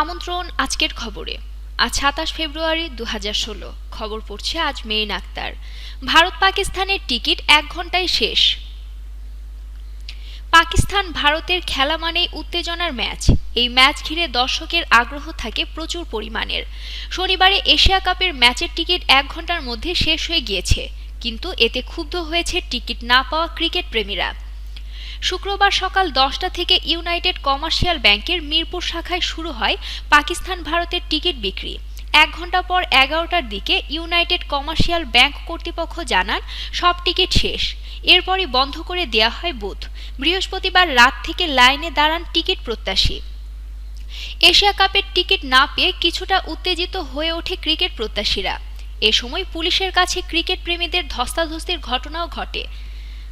আমন্ত্রণ আজকের খবরে। আজ সাতাশ ফেব্রুয়ারি দু হাজার ষোলো। খবর পড়ছে আজ মেইন আক্তার। ভারত পাকিস্তানের টিকিট এক ঘন্টায় শেষ। পাকিস্তান ভারতের খেলা মানেই উত্তেজনার ম্যাচ। এই ম্যাচ ঘিরে দর্শকের আগ্রহ থাকে প্রচুর পরিমাণের। শনিবারে এশিয়া কাপের ম্যাচের টিকিট এক ঘণ্টার মধ্যে শেষ হয়ে গিয়েছে। কিন্তু এতে ক্ষুব্ধ হয়েছে টিকিট না পাওয়া ক্রিকেট প্রেমীরা। শুক্রবার সকাল দশটা থেকে ইউনাইটেড কমার্শিয়াল ব্যাংকের মিরপুর শাখায় শুরু হয় পাকিস্তান ভারতের টিকিট বিক্রি। এক ঘণ্টা পর এগারোটার দিকে ইউনাইটেড কমার্শিয়াল ব্যাংক কর্তৃপক্ষ জানান, সব টিকিট শেষ। এরপরই বন্ধ করে দেয়া হয় বুথ। বৃহস্পতিবার রাত থেকে লাইনে দাঁড়ান টিকিট প্রত্যাশী। এশিয়া কাপের টিকিট না পেয়ে কিছুটা উত্তেজিত হয়ে ওঠে ক্রিকেট প্রত্যাশীরা। এ সময় পুলিশের কাছে ক্রিকেট প্রেমীদের ধস্তাধস্তির ঘটনাও ঘটে।